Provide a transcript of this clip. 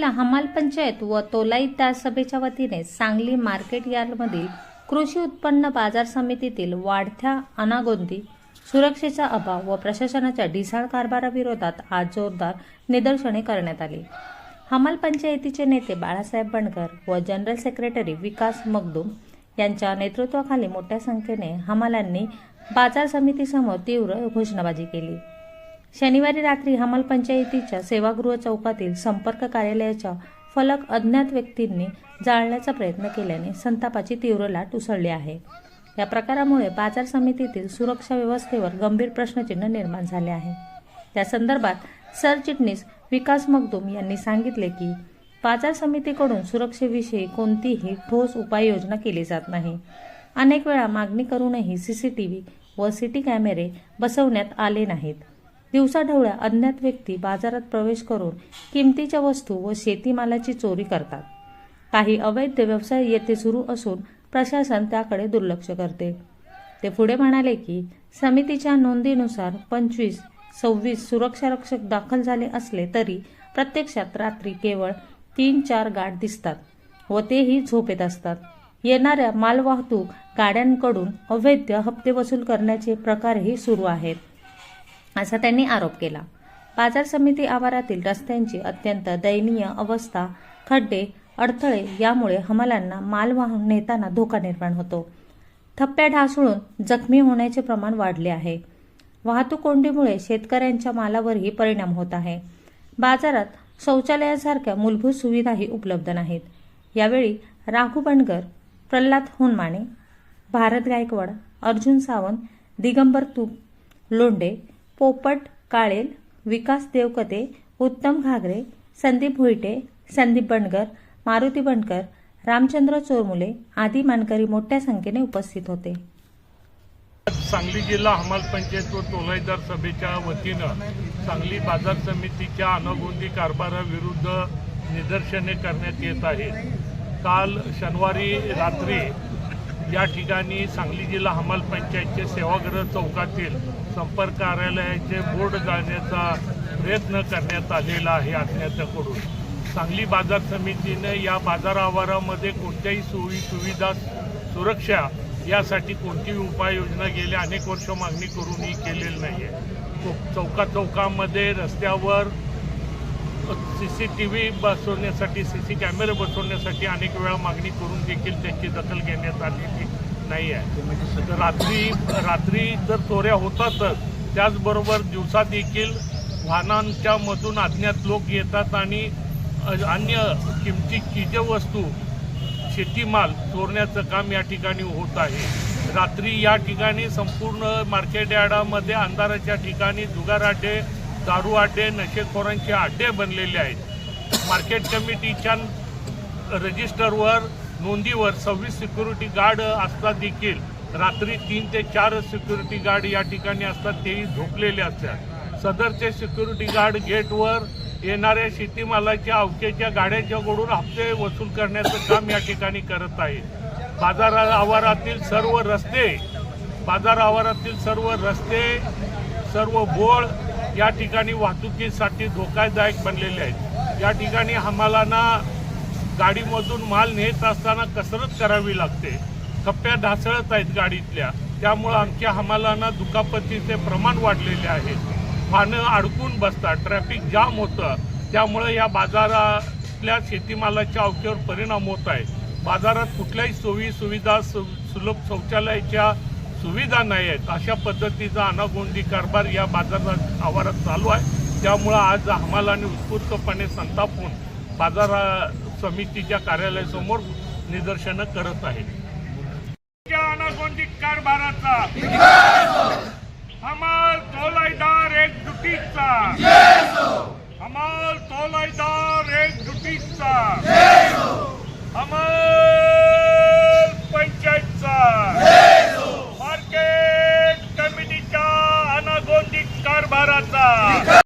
जिल्हा हमाल पंचायत व तोलाई सभेच्या वतीने सांगली मार्केट यार्डमधील कृषी उत्पन्न बाजार समितीतील वाढत्या अनागोंदी सुरक्षेचा अभाव व प्रशासनाच्या ढिसाळ कारभाराविरोधात आज जोरदार निदर्शने करण्यात आली. हमाल पंचायतीचे नेते बाळासाहेब बनकर व जनरल सेक्रेटरी विकास मगदूम यांच्या नेतृत्वाखाली मोठ्या संख्येने हमालांनी बाजार समितीसमोर तीव्र घोषणाबाजी केली. शनिवारी रात्री हमाल पंचायतीच्या सेवागृह चौकातील संपर्क कार्यालयाच्या फलक अज्ञात व्यक्तींनी जाळण्याचा प्रयत्न केल्याने संतापाची तीव्र लाट उसळली आहे. या प्रकारामुळे बाजार समितीतील सुरक्षा व्यवस्थेवर गंभीर प्रश्नचिन्ह निर्माण झाले आहे. त्या संदर्भात सरचिटणीस विकास मगदूम यांनी सांगितले की बाजार समितीकडून सुरक्षेविषयी कोणतीही ठोस उपाययोजना केली जात नाही. अनेक वेळा मागणी करूनही सीसीटीव्ही व सिटी कॅमेरे बसवण्यात आले नाहीत. दिवसाढवळ्या अज्ञात व्यक्ती बाजारात प्रवेश करून किमतीच्या वस्तू व शेतीमालाची चोरी करतात. काही अवैध व्यवसाय येथे सुरू असून प्रशासन त्याकडे दुर्लक्ष करते. ते पुढे म्हणाले की समितीच्या नोंदीनुसार पंचवीस सव्वीस सुरक्षारक्षक दाखल झाले असले तरी प्रत्यक्षात रात्री केवळ तीन चार गाठ दिसतात व तेही झोपेत असतात. येणाऱ्या मालवाहतूक गाड्यांकडून अवैध हप्ते वसूल करण्याचे प्रकारही सुरू आहेत. असा त्यांनी आरोप केला. बाजार समिती आवारातील रस्त्यांची अत्यंत दयनीय अवस्था खड्डे अडथळे यामुळे हमालांना माल वाहून नेताना धोका निर्माण होतो. थप्प्या ढासळून जखमी होण्याचे प्रमाण वाढले आहे. वाहतूक कोंडीमुळे शेतकऱ्यांच्या मालावरही परिणाम होत आहे. बाजारात शौचालयासारख्या मूलभूत सुविधाही उपलब्ध नाहीत. यावेळी राघू बनगर प्रल्हाद होनमाने भारत गायकवाड अर्जुन सावंत दिगंबर तूप लोंडे पोपट काळेल विकास देवकते उत्तम घागरे संदीप भुईटे संदीप बनकर मारुती बनकर रामचंद्र चोरमुले आदी मानकरी मोठ्या संख्येने उपस्थित होते. सांगली जिल्हा हमाल पंचायत व तोलाईदार सभेच्या वतीनं सांगली बाजार समितीच्या अनगोंदी कारभाराविरुद्ध निदर्शने करण्यात येत आहेत. काल शनिवारी रात्री या ठिकाणी सांगली जिल्हा हमाल पंचायतचे सेवागृह चौकातील संपर्क कार्यालयाचे बोर्ड गाळण्याचा प्रयत्न करण्यात आलेला आहे अज्ञाताकडून सांगली बाजार समितीने या बाजार आवारामध्ये कोणत्याही सोयी सुविधा सुरक्षा यासाठी कोणतीही उपाययोजना गेल्या अनेक वर्ष मागणी करूनही केलेली नाही आहे चौका चौकामध्ये रस्त्यावर सी सी टी व्ही बसवण्यासाठी सी सी कॅमेरे बसवण्यासाठी अनेक वेळा मागणी करून देखील त्याची दखल घेण्यात आलेली नाही आहे. तर रात्री रात्री जर चोऱ्या होतातच त्याचबरोबर दिवसा देखील वाहनांच्या मधून अज्ञात लोक येतात आणि अन्य किमती चीजवस्तू शेतीमाल चोरण्याचं काम या ठिकाणी होत आहे. रात्री या ठिकाणी संपूर्ण मार्केट यार्डामध्ये अंधाराच्या ठिकाणी जुगार अड्डे दारू अड्डे नशेखोरांचे अड्डे बनलेले आहेत. मार्केट कमिटीच्या रजिस्टरवर नोंदीवर सव्वीस सिक्युरिटी गार्ड असतात देखील. रात्री तीन ते चार सिक्युरिटी गार्ड या ठिकाणी असतात तेही झोपलेले असतात. सदरचे सिक्युरिटी गार्ड गेटवर येणाऱ्या शेतीमालाच्या अवकेच्या गाड्यांच्याकडून हप्ते वसूल करण्याचं काम या ठिकाणी करत आहे बाजार आवारातील सर्व रस्ते बाजार आवारातील सर्व रस्ते सर्व बोळ या ठिकाणी वाहतुकीसाठी धोकादायक बनलेले आहेत. या ठिकाणी हमालांना गाडीमधून माल नेत असताना कसरत करावी लागते. कप्प्या ढासळत आहेत गाडीतल्या. त्यामुळं आमच्या हमालांना दुखापतीचे प्रमाण वाढलेले आहे. पानं अडकून बसतात ट्रॅफिक जाम होतं. त्यामुळं या बाजारातल्या शेतीमालाच्या अवकेवर परिणाम होत आहे. बाजारात कुठल्याही सोयी सुविधा सु सुलभ शौचालयाच्या सुविधा नाही आहेत. अशा पद्धतीचा अनागोंदी कारभार या बाजारात आवारात चालू आहे. त्यामुळं आज हमालाने उत्स्फूर्तपणे संतापून बाजार समितीच्या कार्यालयासमोर निदर्शनं करत आहे. अनागोंदी कारभाराचा